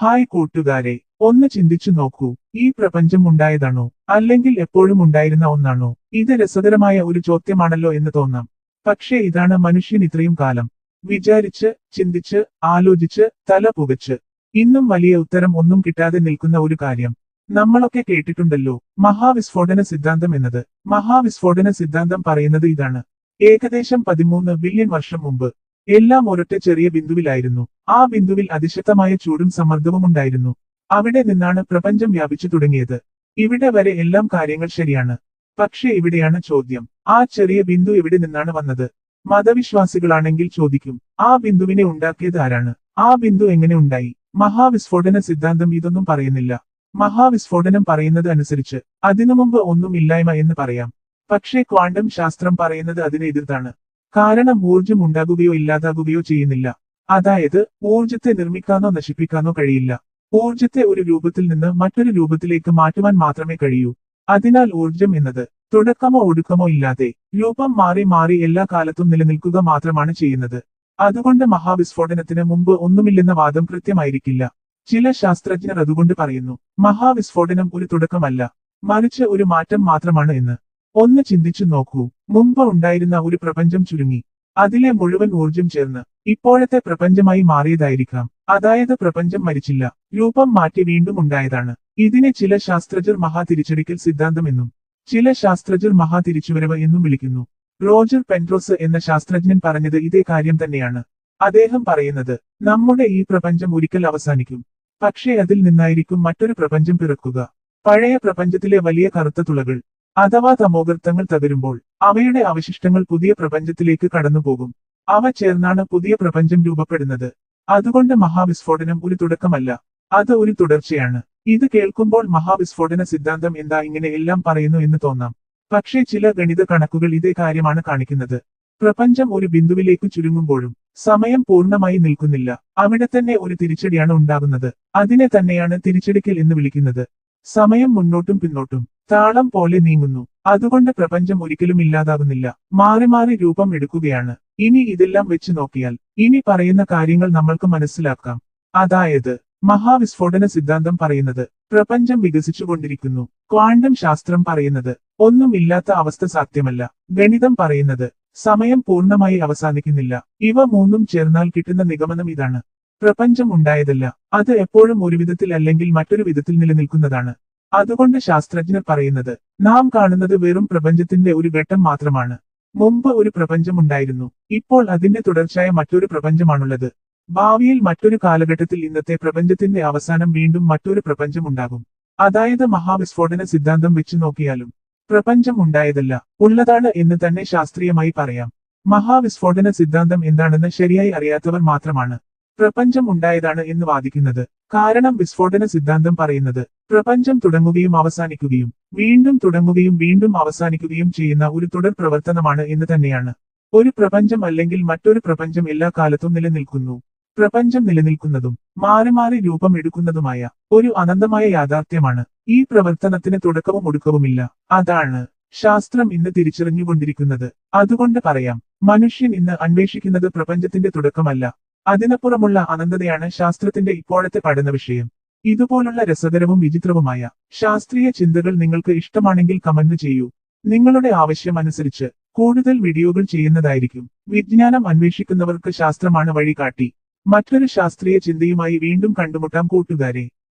Hi കൂട്ടുകാരെ ഒന്ന് ചിന്തിച്ചു നോക്കൂ. ഈ പ്രപഞ്ചം ഉണ്ടായതാണോ? അല്ലെങ്കിൽ എപ്പോഴും ഉണ്ടായിരുന്ന ഒന്നാണോ? ഇത് രസകരമായ ഒരു ചോദ്യമാണല്ലോ എന്ന് തോന്നാം. പക്ഷേ ഇതാണ് മനുഷ്യൻ ഇത്രയും കാലം. വിചാരിച്ച് ചിന്തിച്ച് ആലോചിച്ച് തല പുകച്ച്. ഇന്നും വലിയ ഉത്തരം ഒന്നും കിട്ടാതെ നിൽക്കുന്ന ഒരു കാര്യം. നമ്മളൊക്കെ കേട്ടിട്ടുണ്ടല്ലോ മഹാവിസ്ഫോടന സിദ്ധാന്തം എന്നത്. മഹാവിസ്ഫോടന സിദ്ധാന്തം പറയുന്നത് ഇതാണ്. ഏകദേശം പതിമൂന്ന് ബില്യൺ വർഷം മുമ്പ്. എല്ലാം ഒരൊറ്റ ചെറിയ ബിന്ദുവിലായിരുന്നു. ആ ബിന്ദുവിൽ അതിശക്തമായ ചൂടും സമ്മർദ്ദവും ഉണ്ടായിരുന്നു. അവിടെ നിന്നാണ് പ്രപഞ്ചം വ്യാപിച്ചു തുടങ്ങിയത്. ഇവിടെ വരെ എല്ലാം കാര്യങ്ങൾ ശരിയാണ്. പക്ഷേ ഇവിടെയാണ് ചോദ്യം. ആ ചെറിയ ബിന്ദു എവിടെ നിന്നാണ് വന്നത്? മതവിശ്വാസികളാണെങ്കിൽ ചോദിക്കും ആ ബിന്ദുവിനെ ഉണ്ടാക്കിയത് ആരാണ്? ആ ബിന്ദു എങ്ങനെ ഉണ്ടായി? മഹാവിസ്ഫോടന സിദ്ധാന്തം ഇതൊന്നും പറയുന്നില്ല. മഹാവിസ്ഫോടനം പറയുന്നത് അനുസരിച്ച് അതിനു മുമ്പ് ഒന്നും ഇല്ലായ്മ എന്ന് പറയാം. പക്ഷേ ക്വാണ്ടം ശാസ്ത്രം പറയുന്നത് അതിനെ എതിർത്താണ്. കാരണം ഊർജം ഉണ്ടാകുകയോ ഇല്ലാതാകുകയോ ചെയ്യുന്നില്ല. അതായത് ഊർജത്തെ നിർമ്മിക്കാനോ നശിപ്പിക്കാനോ കഴിയില്ല. ഊർജത്തെ ഒരു രൂപത്തിൽ നിന്ന് മറ്റൊരു രൂപത്തിലേക്ക് മാറ്റുവാൻ മാത്രമേ കഴിയൂ. അതിനാൽ ഊർജം എന്നത് തുടക്കമോ ഒടുക്കമോ ഇല്ലാതെ രൂപം മാറി മാറി എല്ലാ കാലത്തും നിലനിൽക്കുക മാത്രമാണ് ചെയ്യുന്നത്. അതുകൊണ്ട് മഹാവിസ്ഫോടനത്തിന് മുമ്പ് ഒന്നുമില്ലെന്ന വാദം കൃത്യമായിരിക്കില്ല. ചില ശാസ്ത്രജ്ഞർ അതുകൊണ്ട് പറയുന്നു മഹാവിസ്ഫോടനം ഒരു തുടക്കമല്ല മറിച്ച് ഒരു മാറ്റം മാത്രമാണ് എന്ന്. ഒന്ന് ചിന്തിച്ചു നോക്കൂ. മുമ്പ് ഉണ്ടായിരുന്ന ഒരു പ്രപഞ്ചം ചുരുങ്ങി. അതിലെ മുഴുവൻ ഊർജം ചേർന്ന് ഇപ്പോഴത്തെ പ്രപഞ്ചമായി മാറിയതായിരിക്കാം. അതായത് പ്രപഞ്ചം മരിച്ചില്ല. രൂപം മാറ്റി വീണ്ടും ഉണ്ടായതാണ്. ഇതിനെ ചില ശാസ്ത്രജ്ഞർ മഹാതിരിച്ചടിക്കൽ സിദ്ധാന്തം എന്നും ചില ശാസ്ത്രജ്ഞർ മഹാതിരിച്ചുവരവ് എന്നും വിളിക്കുന്നു. റോജർ പെൻട്രോസ് എന്ന ശാസ്ത്രജ്ഞൻ പറഞ്ഞത് ഇതേ കാര്യം തന്നെയാണ്. അദ്ദേഹം പറയുന്നത് നമ്മുടെ ഈ പ്രപഞ്ചം ഒരിക്കൽ അവസാനിക്കും. പക്ഷേ അതിൽ നിന്നായിരിക്കും മറ്റൊരു പ്രപഞ്ചം പിറക്കുക. പഴയ പ്രപഞ്ചത്തിലെ വലിയ കറുത്ത തുളകൾ അഥവാ തമോഗർത്തങ്ങൾ തകരുമ്പോൾ അവയുടെ അവശിഷ്ടങ്ങൾ പുതിയ പ്രപഞ്ചത്തിലേക്ക് കടന്നുപോകും. അവ ചേർന്നാണ് പുതിയ പ്രപഞ്ചം രൂപപ്പെടുന്നത്. അതുകൊണ്ട് മഹാവിസ്ഫോടനം ഒരു തുടക്കമല്ല അത് ഒരു തുടർച്ചയാണ്. ഇത് കേൾക്കുമ്പോൾ മഹാവിസ്ഫോടന സിദ്ധാന്തം എന്താ ഇങ്ങനെ എല്ലാം പറയുന്നു എന്ന് തോന്നാം. പക്ഷേ ചില ഗണിത കണക്കുകൾ ഇതേ കാര്യമാണ് കാണിക്കുന്നത്. പ്രപഞ്ചം ഒരു ബിന്ദുവിലേക്ക് ചുരുങ്ങുമ്പോഴും സമയം പൂർണമായി നിൽക്കുന്നില്ല. അവിടെ തന്നെ ഒരു തിരിച്ചടിയാണ് ഉണ്ടാകുന്നത്. അതിനെ തന്നെയാണ് തിരിച്ചടിക്കൽ എന്ന് വിളിക്കുന്നത്. സമയം മുന്നോട്ടും പിന്നോട്ടും. താളം പോലെ നീങ്ങുന്നു. അതുകൊണ്ട് പ്രപഞ്ചം ഒരിക്കലും ഇല്ലാതാകുന്നില്ല. മാറി മാറി രൂപം എടുക്കുകയാണ്. ഇനി ഇതെല്ലാം വെച്ച് നോക്കിയാൽ ഇനി പറയുന്ന കാര്യങ്ങൾ നമ്മൾക്ക് മനസ്സിലാക്കാം. അതായത് മഹാവിസ്ഫോടന സിദ്ധാന്തം പറയുന്നത് പ്രപഞ്ചം വികസിച്ചുകൊണ്ടിരിക്കുന്നു. ക്വാണ്ടം ശാസ്ത്രം പറയുന്നത് ഒന്നും ഇല്ലാത്ത അവസ്ഥ സാധ്യമല്ല. ഗണിതം പറയുന്നത് സമയം പൂർണമായി അവസാനിക്കുന്നില്ല. ഇവ മൂന്നും ചേർന്നാൽ കിട്ടുന്ന നിഗമനം ഇതാണ്. പ്രപഞ്ചം ഉണ്ടായതല്ല അത് എപ്പോഴും ഒരു വിധത്തിൽ അല്ലെങ്കിൽ മറ്റൊരു വിധത്തിൽ നിലനിൽക്കുന്നതാണ്. അതുകൊണ്ട് ശാസ്ത്രജ്ഞർ പറയുന്നത് നാം കാണുന്നത് വെറും പ്രപഞ്ചത്തിന്റെ ഒരു ഘട്ടം മാത്രമാണ്. മുമ്പ് ഒരു പ്രപഞ്ചമുണ്ടായിരുന്നു ഇപ്പോൾ അതിന്റെ തുടർച്ചയായ മറ്റൊരു പ്രപഞ്ചമാണുള്ളത്. ഭാവിയിൽ മറ്റൊരു കാലഘട്ടത്തിൽ ഇന്നത്തെ പ്രപഞ്ചത്തിന്റെ അവസാനം വീണ്ടും മറ്റൊരു പ്രപഞ്ചം ഉണ്ടാകും അതായത് മഹാവിസ്ഫോടന സിദ്ധാന്തം വെച്ച് നോക്കിയാലും പ്രപഞ്ചം ഉണ്ടായതല്ല ഉള്ളതാണ് എന്ന് തന്നെ ശാസ്ത്രീയമായി പറയാം. മഹാവിസ്ഫോടന സിദ്ധാന്തം എന്താണെന്ന് ശരിയായി അറിയാത്തവർ മാത്രമാണ്. പ്രപഞ്ചം ഉണ്ടായതാണ് എന്ന് വാദിക്കുന്നത്. കാരണം വിസ്ഫോടന സിദ്ധാന്തം പറയുന്നത് പ്രപഞ്ചം തുടങ്ങുകയും അവസാനിക്കുകയും വീണ്ടും തുടങ്ങുകയും വീണ്ടും അവസാനിക്കുകയും ചെയ്യുന്ന ഒരു തുടർ പ്രവർത്തനമാണ് എന്ന് തന്നെയാണ്. ഒരു പ്രപഞ്ചം അല്ലെങ്കിൽ മറ്റൊരു പ്രപഞ്ചം എല്ലാ കാലത്തും നിലനിൽക്കുന്നു. പ്രപഞ്ചം നിലനിൽക്കുന്നതും മാറി മാറി രൂപം എടുക്കുന്നതുമായ ഒരു അനന്തമായ യാഥാർത്ഥ്യമാണ്. ഈ പ്രവർത്തനത്തിന് തുടക്കവും ഒടുക്കവുമില്ല. അതാണ് ശാസ്ത്രം ഇന്ന് തിരിച്ചറിഞ്ഞുകൊണ്ടിരിക്കുന്നത്. അതുകൊണ്ട് പറയാം മനുഷ്യൻ ഇന്ന് അന്വേഷിക്കുന്നത് പ്രപഞ്ചത്തിന്റെ തുടക്കമല്ല. അതിനപ്പുറമുള്ള അനന്തതയാണ് ശാസ്ത്രത്തിന്റെ ഇപ്പോഴത്തെ പഠന വിഷയം. ഇതുപോലുള്ള രസകരവും വിചിത്രവുമായ ശാസ്ത്രീയ ചിന്തകൾ നിങ്ങൾക്ക് ഇഷ്ടമാണെങ്കിൽ കമന്റ് ചെയ്യൂ. നിങ്ങളുടെ ആവശ്യം അനുസരിച്ച് കൂടുതൽ വീഡിയോകൾ ചെയ്യുന്നതായിരിക്കും. വിജ്ഞാനം അന്വേഷിക്കുന്നവർക്ക് ശാസ്ത്രമാണ് വഴികാട്ടി. മറ്റൊരു ശാസ്ത്രീയ ചിന്തയുമായി വീണ്ടും കണ്ടുമുട്ടാം കൂട്ടുകാരെ.